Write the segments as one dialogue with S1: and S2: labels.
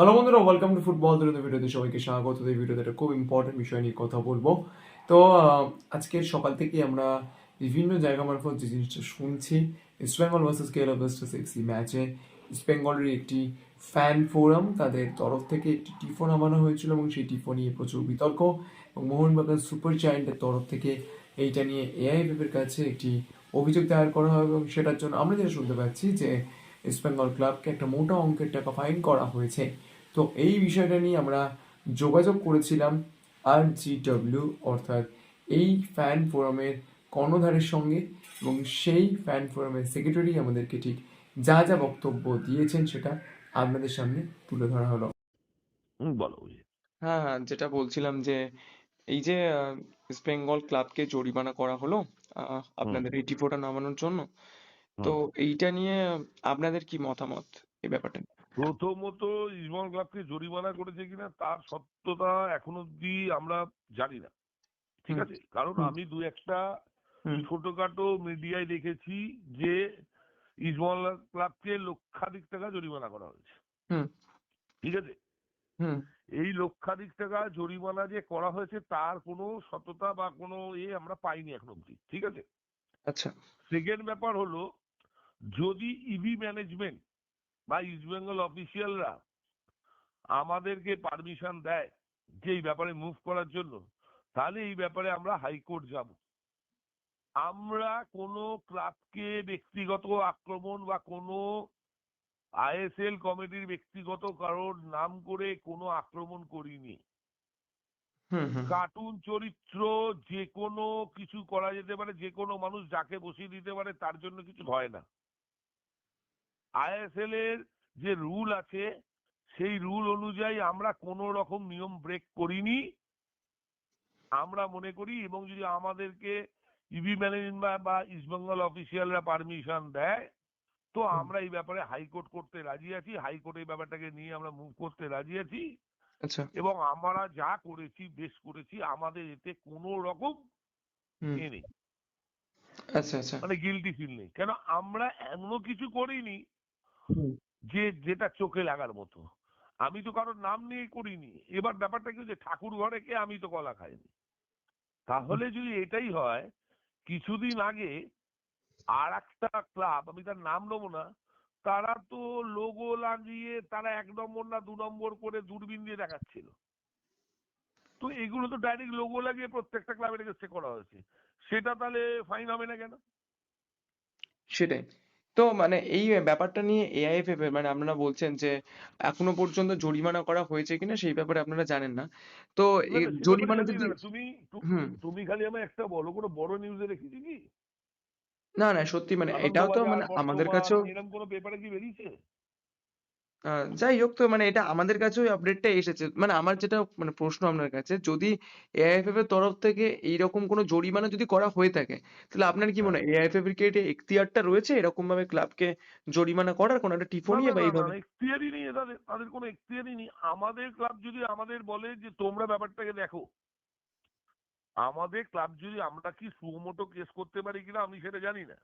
S1: Hello বন্ধুরা welcome to football দ্রুত ভিডিওতে সবাইকে স্বাগত। এই ভিডিওতে একটা খুব ইম্পর্টেন্ট বিষয় নিয়ে কথা বলব। তো আহ, আজকের সকাল থেকে আমরা বিভিন্ন জায়গা মারফত যে জিনিসটা শুনছি East Bengal versus Kerala Blasters FC ম্যাচে ইস্ট বেঙ্গলের একটি ফ্যান ফোরাম তাদের তরফ থেকে একটি টিফো নামানো হয়েছিল এবং সেই টিফো নিয়ে প্রচুর বিতর্ক। এবং মোহনবাগান সুপার জায়েন্টের তরফ থেকে এইটা নিয়ে এআইএফএফ এর কাছে একটি অভিযোগ দায়ের করা হয় এবং সেটার জন্য আমরা যেটা শুনতে পাচ্ছি যে ইস্ট বেঙ্গল ক্লাবকে একটা মোটা অঙ্কের টাকা ফাইন করা হয়েছে। তো এই বিষয়টা নিয়ে আমরা যোগাযোগ করেছিলাম আর জি জিডব্লিউ অর্থাৎ এই ফ্যান ফোরামের কর্ণধারের সঙ্গে এবং সেই ফ্যান ফোরামের সেক্রেটারি আমাদেরকে ঠিক যা যা বক্তব্য দিয়েছেন সেটা আপনাদের সামনে তুলে ধরা হলো।
S2: হুম বলো।
S3: হ্যাঁ হ্যাঁ যেটা বলছিলাম যে এই যে আহ, ইস্ট বেঙ্গল ক্লাবকে জরিমানা করা হলো আহ, আপনাদের এই টিফোটা নামানোর জন্য তো এইটা নিয়ে আপনাদের কি মতামত এই ব্যাপারটা?
S2: প্রথমত ইসমাল ক্লাবকে জরিমানা করেছে কিনা তার সত্যতা এখন অব্দি আমরা জানি না। ঠিক আছে? কারণ আমি দু একটা ছোটখাটো মিডিয়ায় দেখেছি যে ইসমাল ক্লাবকে লক্ষাধিক টাকা জরিমানা করা হয়েছে।
S3: হুম।
S2: ঠিক আছে?
S3: হুম।
S2: এই লক্ষাধিক টাকা জরিমানা যে করা হয়েছে তার কোনো সততা বা কোনো এ আমরা পাইনি এখন অব্দি ঠিক আছে?
S3: আচ্ছা।
S2: সেকেন্ড ব্যাপার হলো যদি ইভি ম্যানেজমেন্ট বা ইস্ট বেঙ্গল অফিসিয়ালরা আমাদেরকে পারমিশন দেয় যে এই ব্যাপারে মুভ করার জন্য তাহলে এই ব্যাপারে আমরা হাইকোর্ট যাব। আমরা কোনো ক্লাবকে ব্যক্তিগত আক্রমণ বা কোনো আইএসএল কমিটির ব্যক্তিগত কারোর নাম করে কোনো আক্রমণ করিনি। কার্টুন চরিত্র যে কোনো কিছু করা যেতে পারে যে কোনো মানুষ যাকে বসিয়ে দিতে পারে তার জন্য কিছু হয় না। আইএসএল এর যে রুল আছে সেই রুল অনুযায়ী আমরা কোনো রকম নিয়ম ব্রেক করিনি। আমরা মনে করি এবং যদি আমাদেরকে ইভি ম্যানেজমেন্ট বা ইস্টবেঙ্গল অফিসিয়ালরা পারমিশন দেয় তো আমরা এই ব্যাপারে হাইকোর্ট করতে রাজি আছি। হাইকোর্ট এই ব্যাপারটাকে নিয়ে আমরা মুভ করতে রাজি আছি।
S3: আচ্ছা।
S2: এবং আমরা যা করেছি বেশ করেছি আমাদের এতে কোনো রকম নেই।
S3: আচ্ছা আচ্ছা।
S2: মানে গিলটি ফিল নেই। কেন? আমরা এমন কিছু করিনি যে যেটা চোখে লাগার মতো। আমি তো কারোর নাম নিয়ে করিনি। এবার ব্যাপারটা কি যে ঠাকুর ঘরে কে? আমি তো কলা খাইনি। তাহলে যদি এটাই হয় কিছুদিন আগে আর একটা ক্লাব আমি তার নাম নেব না তারা তো লোগো লাগিয়ে তারা এক নম্বর না দু নম্বর করে দূরবীন দিয়ে দেখাচ্ছিল। তো এগুলো তো ডাইরেক্ট লোগো লাগিয়ে প্রত্যেকটা ক্লাবের কাছে করা হয়েছে। সেটা তাহলে ফাইন হবে না কেন?
S3: সেটাই। তো মানে এই ব্যাপারটা নিয়ে এআইএফএফ এর মানে আপনারা বলছেন যে এখনও পর্যন্ত জরিমানা করা হয়েছে কিনা সেই ব্যাপারে আপনারা জানেন না। তো জরিমানা যদি
S2: তুমি তুমি খালি আমায় একটা বলো কোনো বড় নিউজে রেখেছি কি?
S3: না না সত্যি মানে এটাও তো মানে আমাদের কাছেও
S2: এরকম কোনো পেপারে কি বেরিয়েছে?
S3: আহ, যাই হোক তো মানে এটা আমাদের কাছেও আপডেটটা এসেছে। মানে আমার যেটা মানে প্রশ্ন আপনার কাছে যদি এআইএফএফ এর তরফ থেকে এইরকম কোনো জরিমানা যদি করা হয়ে থাকে তাহলে আপনার কি মনে হয় এআইএফএফ এর কি এটা এখতিয়ারটা রয়েছে? এরকম ভাবে ক্লাবকে জরিমানা করার কোনো একটা নিয়ে বা এইভাবে?
S2: এখতিয়ারই নেই তাদের তাদের কোনো এখতিয়ারই নেই। আমাদের ক্লাব যদি আমাদের বলে যে তোমরা ব্যাপারটাকে দেখো আমাদের ক্লাব যদি আমরা কি সুমোটো কেস করতে পারি কিনা আমি সেটা জানি না।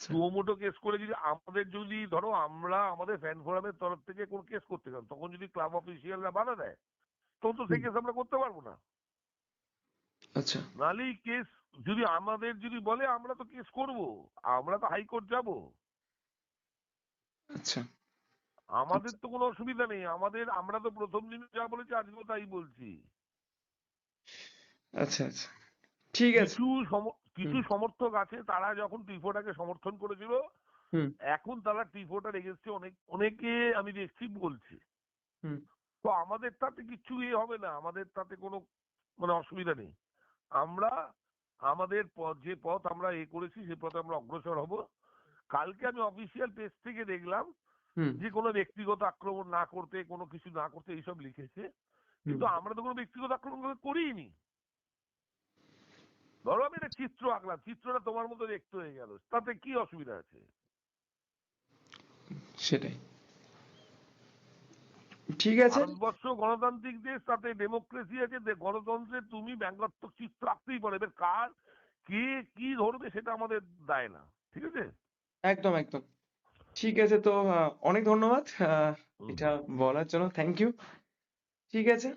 S2: সুমোটো কেস করে যদি আমাদের যদি ধরো আমরা আমাদের ফ্যান ফোরামের তরফ থেকে কোনো কেস করতে চান তখন যদি ক্লাব অফিসিয়ালরা বাধা দেয় তখন তো সেই কেস আমরা করতে পারব না।
S3: আচ্ছা।
S2: নালেই কেস যদি আমাদের যদি বলে আমরা তো কেস করব আমরা তো হাইকোর্ট যাব।
S3: আচ্ছা।
S2: আমাদের তো কোনো অসুবিধা নেই আমাদের আমরা তো প্রথম দিন যা বলেছি আজকেও তাই বলছি।
S3: আচ্ছা আচ্ছা। ঠিক আছে।
S2: কিছু কিছু সমর্থক আছে তারা যখন টিফোটাকে সমর্থন করেছিল এখন তারা টিফোটার এগেনস্টে অনেক অনেকে আমি দেখছি বলছে। তো আমাদের তাতে কিছু এ হবে না আমাদের তাতে কোনো মানে অসুবিধা নেই। আমরা আমাদের পথ যে পথ আমরা এ করেছি সে পথে আমরা অগ্রসর হব। কালকে আমি অফিসিয়াল পেজ থেকে দেখলাম
S3: হুম।
S2: যে কোনো ব্যক্তিগত আক্রমণ না করতে কোনো কিছু না করতে এইসব লিখেছে। কিন্তু আমরা তো কোনো ব্যক্তিগত আক্রমণ করে করিনি। একটা চিত্র আঁকলাম চিত্রটা তোমার মতো দেখতে হয়ে গেল। তাতে কি অসুবিধা আছে?
S3: সেটাই। ঠিক আছে।
S2: ভারতবর্ষ গণতান্ত্রিক দেশ তাতে ডেমোক্রেসি আছে গণতন্ত্রে তুমি ব্যঙ্গাত্মক চিত্র আঁকতেই পারো। এবার কার কে কি ধরবে সেটা আমাদের দায় না। ঠিক আছে?
S3: একদম একদম। ঠিক আছে তো অনেক ধন্যবাদ। এটা বলার জন্য। থ্যাংক ইউ ঠিক আছে।